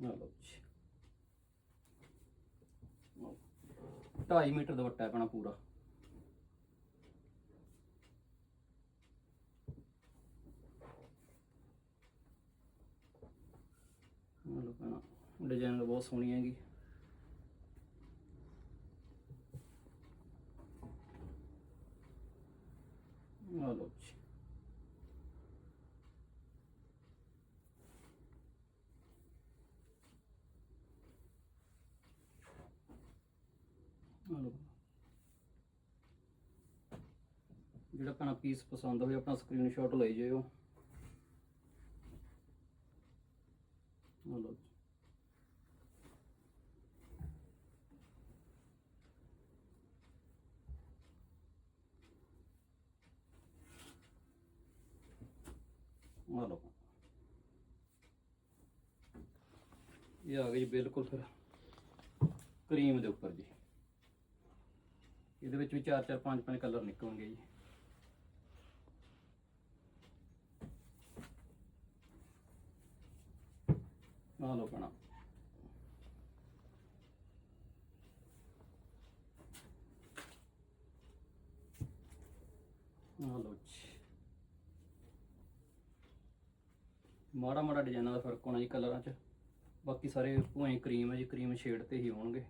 ਆ ਲਓ ਜੀ। 2.5 ਮੀਟਰ ਦੁਪੱਟਾ ਹੈ ਆਪਣਾ ਪੂਰਾ। ਆ ਲਓ ਭੈਣਾ, ਡਿਜ਼ਾਈਨ ਬਹੁਤ ਸੋਹਣੀ ਹੈਗੀ। ਆ ਲਓ ਜੀ ਆ ਲਓ ਜਿਹੜਾ ਆਪਣਾ ਪੀਸ ਪਸੰਦ ਹੋਵੇ ਆਪਣਾ ਸਕਰੀਨਸ਼ਾਟ ਲਈ ਜਾਇਓ ਆ ਲਓ ਜੀ। ਆ ਲਓ। ਇਹ ਆ ਗਈ ਜੀ ਬਿਲਕੁਲ ਫਿਰ ਕਰੀਮ ਦੇ ਉੱਪਰ ਜੀ। ਇਹਦੇ ਵਿੱਚ ਵੀ 4 4 5 5 ਕਲਰ ਨਿਕਲਣਗੇ ਜੀ। ਆ ਲਓ ਪਣਾ ਆ ਲਓ ਜੀ। ਮਾੜਾ ਮਾੜਾ ਡਿਜ਼ਾਈਨਾਂ ਦਾ ਫ਼ਰਕ ਹੋਣਾ ਜੀ ਕਲਰਾਂ 'ਚ। ਬਾਕੀ ਸਾਰੇ ਭੂਏ ਕਰੀਮ ਹੈ ਜੀ ਕਰੀਮ ਸ਼ੇਡ ਤੇ ਹੀ ਹੋਣਗੇ।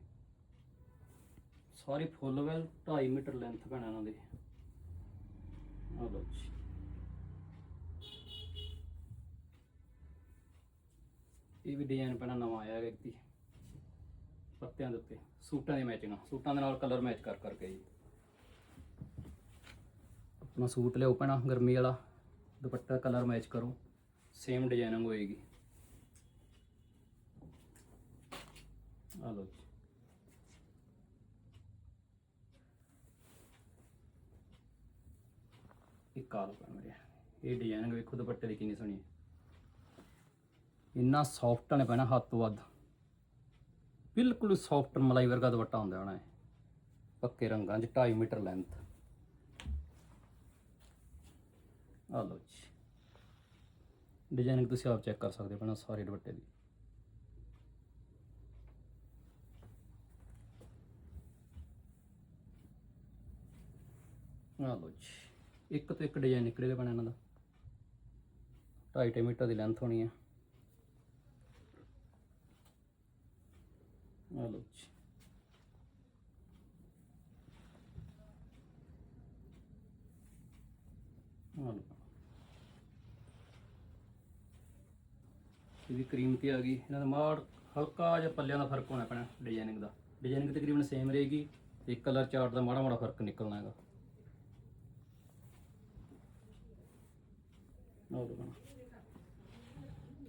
ਸਾਰੇ ਫੁੱਲ ਵੈਲ 2.5 ਮੀਟਰ ਲੈਂਥ ਪੈਣਾ ਇਹਨਾਂ ਦੀ। ਆ ਲਓ ਜੀ। ਇਹ ਵੀ ਡਿਜ਼ਾਈਨ ਪੈਣਾ ਨਵਾਂ ਆਇਆ ਹੈ ਜੀ ਪੱਤਿਆਂ ਦੇ ਉੱਤੇ, ਸੂਟਾਂ ਦੀ ਮੈਚਿੰਗ ਸੂਟਾਂ ਦੇ ਨਾਲ ਕਲਰ ਮੈਚ ਕਰ ਕਰਕੇ ਜੀ। ਆਪਣਾ ਸੂਟ ਲਿਆਓ ਪੈਣਾ ਗਰਮੀ ਵਾਲਾ, ਦੁਪੱਟਾ ਕਲਰ ਮੈਚ ਕਰੋ ਸੇਮ ਡਿਜ਼ਾਈਨਿੰਗ ਹੋਏਗੀ। ਆ ਲਓ ਜੀ। ਇੱਕ ਕਾਲ ਪਾ ਮੇਰੇ। ਇਹ ਡਿਜ਼ਾਈਨਿੰਗ ਵੇਖੋ, ਦੁਪੱਟੇ ਦੀ ਕਿੰਨੀ ਸੋਹਣੀ ਹੈ। ਇੰਨਾ ਸੌਫਟ ਨੇ ਪੈਣਾ ਹੱਥ ਤੋਂ ਵੱਧ। ਬਿਲਕੁਲ ਸੌਫਟ ਮਲਾਈ ਵਰਗਾ ਦੁਪੱਟਾ ਹੁੰਦਾ ਹੋਣਾ ਹੈ ਪੱਕੇ ਰੰਗਾਂ 'ਚ 2.5 ਮੀਟਰ ਲੈਂਥ ਆ ਲਓ ਜੀ। ਡਿਜ਼ਾਈਨਿੰਗ ਤੁਸੀਂ ਆਪ ਚੈੱਕ ਕਰ ਸਕਦੇ ਹੋ ਪਹਿਲਾਂ ਸਾਰੇ ਦੁਪੱਟੇ ਦੀ। ਆ ਲਓ ਜੀ। ਇੱਕ ਤੋਂ ਇੱਕ ਡਿਜ਼ਾਈਨ ਨਿਕਲੇਗਾ ਪੈਣਾ ਇਹਨਾਂ ਦਾ। 2.5 ਮੀਟਰ ਦੀ ਲੈਂਥ ਹੋਣੀ ਹੈ ਆ ਲਓ ਜੀ ਆ ਲਓ ਇਹ ਵੀ ਕਰੀਮ ਤੇ ਆ ਗਈ। ਇਹਨਾਂ ਦਾ ਮਾੜ ਹਲਕਾ ਜਿਹਾ ਪੱਲਿਆਂ ਦਾ ਫ਼ਰਕ ਹੋਣਾ ਪੈਣਾ ਡਿਜ਼ਾਈਨਿੰਗ ਦਾ। ਡਿਜ਼ਾਈਨਿੰਗ ਤਕਰੀਬਨ ਸੇਮ ਰਹੇਗੀ। ਤੇ ਕਲਰ ਚਾਰਟ ਦਾ ਮਾੜਾ ਮਾੜਾ ਫ਼ਰਕ ਨਿਕਲਣਾ ਹੈਗਾ।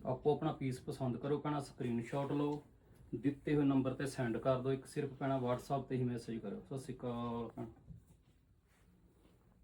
ਆਪੋ ਆਪਣਾ ਪੀਸ ਪਸੰਦ ਕਰੋ ਪੈਣਾ ਸਕਰੀਨਸ਼ਾਟ ਲਓ। ਦਿੱਤੇ ਹੋਏ ਨੰਬਰ ਤੇ ਸੈਂਡ ਕਰ ਦਿਓ। ਇੱਕ ਸਿਰਫ ਪੈਣਾ WhatsApp ਤੇ ਹੀ ਮੈਸੇਜ ਕਰੋ ਸਤਿ ਸ਼੍ਰੀ ਅਕਾਲ